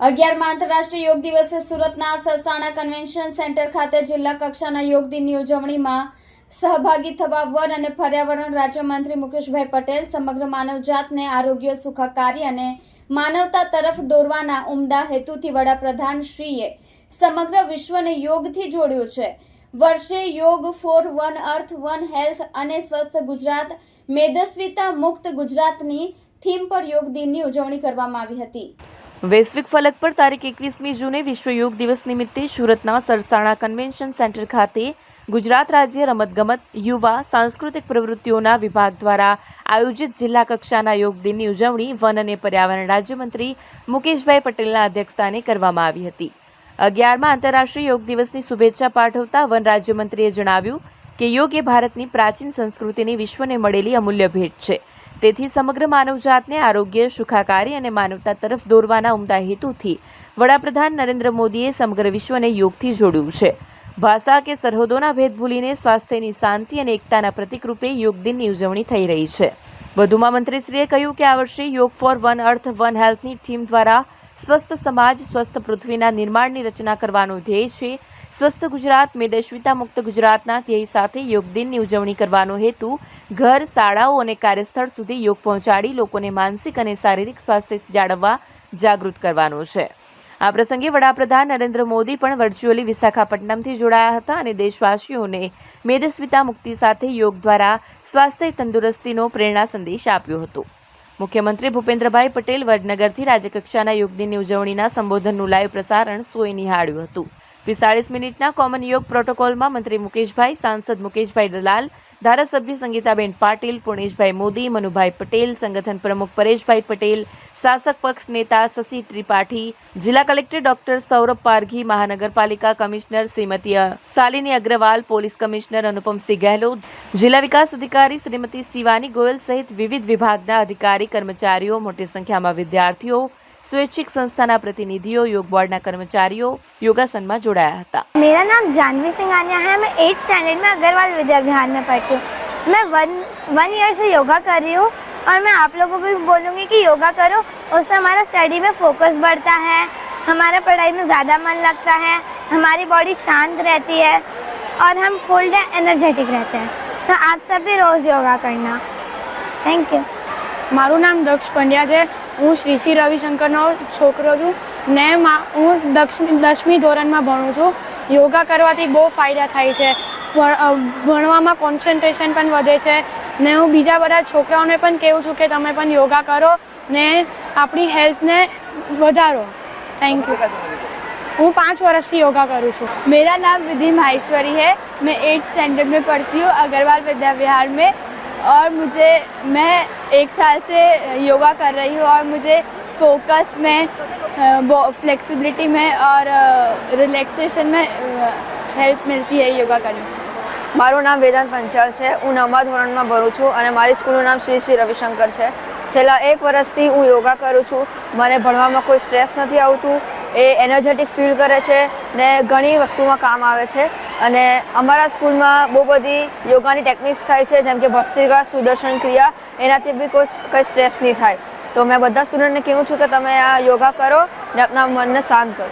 અગિયારમાં આંતરરાષ્ટ્રીય યોગ દિવસે સુરતના સરસાણા કન્વેન્શન સેન્ટર ખાતે જિલ્લા કક્ષાના યોગ દિનની ઉજવણીમાં સહભાગી થવા વન અને પર્યાવરણ રાજ્યમંત્રી મુકેશભાઈ પટેલ સમગ્ર માનવજાતને આરોગ્ય સુખાકારી અને માનવતા તરફ દોરવાના ઉમદા હેતુથી વડાપ્રધાન શ્રીએ સમગ્ર વિશ્વને યોગથી જોડ્યું છે. વર્ષે yoga for one earth one health અને સ્વસ્થ ગુજરાત, મેદસ્વીતા મુક્ત ગુજરાતની થીમ પર યોગ દિનની ઉજવણી કરવામાં આવી હતી. વૈશ્વિક ફલક પર તારીખ એકવીસમી જૂને વિશ્વ યોગ દિવસ નિમિત્તે સુરતના સરસાણા કન્વેન્શન સેન્ટર ખાતે ગુજરાત રાજ્ય રમતગમત, યુવા, સાંસ્કૃતિક પ્રવૃત્તિઓના વિભાગ દ્વારા આયોજિત જિલ્લા કક્ષાના યોગ દિનની ઉજવણી વન અને પર્યાવરણ રાજ્યમંત્રી મુકેશભાઈ પટેલના અધ્યક્ષસ્થાને કરવામાં આવી હતી. અગિયારમાં આંતરરાષ્ટ્રીય યોગ દિવસની શુભેચ્છા પાઠવતા વન રાજ્યમંત્રીએ જણાવ્યું કે યોગ એ ભારતની પ્રાચીન સંસ્કૃતિની વિશ્વને મળેલી અમૂલ્ય ભેટ છે. તેથી સમગ્ર માનવજાતને આરોગ્ય, સુખાકારી અને માનવતા તરફ દોરવાના ઉમદા હેતુથી વડાપ્રધાન નરેન્દ્ર મોદીએ સમગ્ર વિશ્વને યોગથી જોડ્યું છે. ભાષા કે સરહદોના ભેદ ભૂલીને સ્વાસ્થ્યની શાંતિ અને એકતાના પ્રતિકરૂપે યોગ દિનની ઉજવણી થઈ રહી છે. વધુમાં મંત્રીશ્રીએ કહ્યું કે આ વર્ષે yoga for one earth one હેલ્થની થીમ દ્વારા સ્વસ્થ સમાજ, સ્વસ્થ પૃથ્વીના નિર્માણની રચના કરવાનો ધ્યેય છે. સ્વસ્થ ગુજરાત, મેદસ્વિતા મુક્ત ગુજરાતના ધ્યેય સાથે યોગ દિનની ઉજવણી કરવાનો હેતુ, ઘર, શાળાઓ અને કાર્યસ્થળ સુધી યોગ પહોંચાડી લોકોને માનસિક અને શારીરિક સ્વાસ્થ્ય જાળવવા જાગૃત કરવાનો છે. આ પ્રસંગે વડાપ્રધાન નરેન્દ્ર મોદી પણ વર્ચ્યુઅલી વિશાખાપટ્ટનમથી જોડાયા હતા અને દેશવાસીઓને મેદસ્વિતા મુક્તિ સાથે યોગ દ્વારા સ્વાસ્થ્ય તંદુરસ્તીનો પ્રેરણા સંદેશ આપ્યો હતો. મુખ્યમંત્રી ભૂપેન્દ્રભાઈ પટેલ વડનગરથી રાજ્યકક્ષાના યોગ દિનની ઉજવણીના સંબોધનનું લાઈવ પ્રસારણ સોય નિહાળ્યું હતું. પિસ્તાળીસ મિનિટના કોમન યોગ પ્રોટોકોલમાં મંત્રી મુકેશભાઈ, સાંસદ મુકેશભાઈ દલાલ ધારાસભ્ય સંગીતાબેન પાટીલ, પુણેશભાઈ મોદી, મનુભાઈ પટેલ, સંગઠન પ્રમુખ પરેશભાઈ પટેલ, શાસક પક્ષ નેતા શશી ત્રિપાઠી, જિલ્લા કલેક્ટર ડોક્ટર સૌરભ પારઘી, મહાનગરપાલિકા commissioner Shrimati Shalini Agrawal, police commissioner Anupamsinh Gahlot, જિલ્લા વિકાસ અધિકારી શ્રીમતી શિવાની ગોયલ સહિત વિવિધ વિભાગના અધિકારી, કર્મચારીઓ, મોટી સંખ્યામાં વિદ્યાર્થીઓ સ્વૈચ્છિક સંસ્થાના પ્રતિનિધિઓ યોગ બોર્ડના કર્મચારીઓ યોગાસનમાં જોડાયા હતા मेरा नाम जानवी सिंघानिया है मैं एट्थ स्टैंडर्ड में अग्रवाल विद्या विहार में पढ़ती हूँ मैं वन वन ईयर से योगा कर रही हूँ और मैं आप लोगों को भी बोलूँगी कि योगा करो उससे हमारा स्टडी में फोकस बढ़ता है हमारा पढ़ाई में ज़्यादा मन लगता है हमारी बॉडी शांत रहती है और हम फुल डे एनर्जेटिक रहते हैं तो आप सब भी रोज़ योगा करना थैंक यू મારું નામ દક્ષ પંડ્યા છે હું શ્રી શ્રી રવિશંકરનો છોકરો છું ને મા હું દક્ષમી દસમી ધોરણમાં ભણું છું યોગા કરવાથી બહુ ફાયદા થાય છે ભણ- અ, ભણવામાં કોન્સન્ટ્રેશન પણ વધે છે ને હું બીજા બધા છોકરાઓને પણ કહું છું કે તમે પણ યોગા કરો ને આપણી હેલ્થને વધારો થેન્ક યુ હું પાંચ વર્ષથી યોગા કરું છું मेरा नाम विधि माहेश्वरी है मैं एट्थ स्टैंडर्ड में पढ़ती हूँ अग्रवाल विद्या विहार में और मुझे मैं एक साल से योगा कर रही हूँ और मुझे फोकस में फ्लेक्सिबिलिटी में और रिलैक्सेशन में हेल्प मिलती है योगा करने से મારું નામ વેદાંત પંચાલ છે હું નવમા ધોરણમાં ભણું છું અને મારી સ્કૂલનું નામ શ્રી શ્રી રવિશંકર છે છેલ્લા એક વર્ષથી હું યોગા કરું છું મને ભણવામાં કોઈ સ્ટ્રેસ નથી આવતું એ એનર્જેટિક ફીલ કરે છે ને ઘણી વસ્તુમાં કામ આવે છે અને અમારા સ્કૂલમાં બહુ બધી યોગાની ટેકનિક્સ થાય છે, જેમ કે ભસ્ત્રિકા, સુદર્શન ક્રિયા, એનાથી બી કોઈ કંઈ સ્ટ્રેસ નહીં થાય. તો મેં બધા સ્ટુડન્ટને કહું છું કે તમે આ યોગા કરો ને આપના મનને શાંત કરો.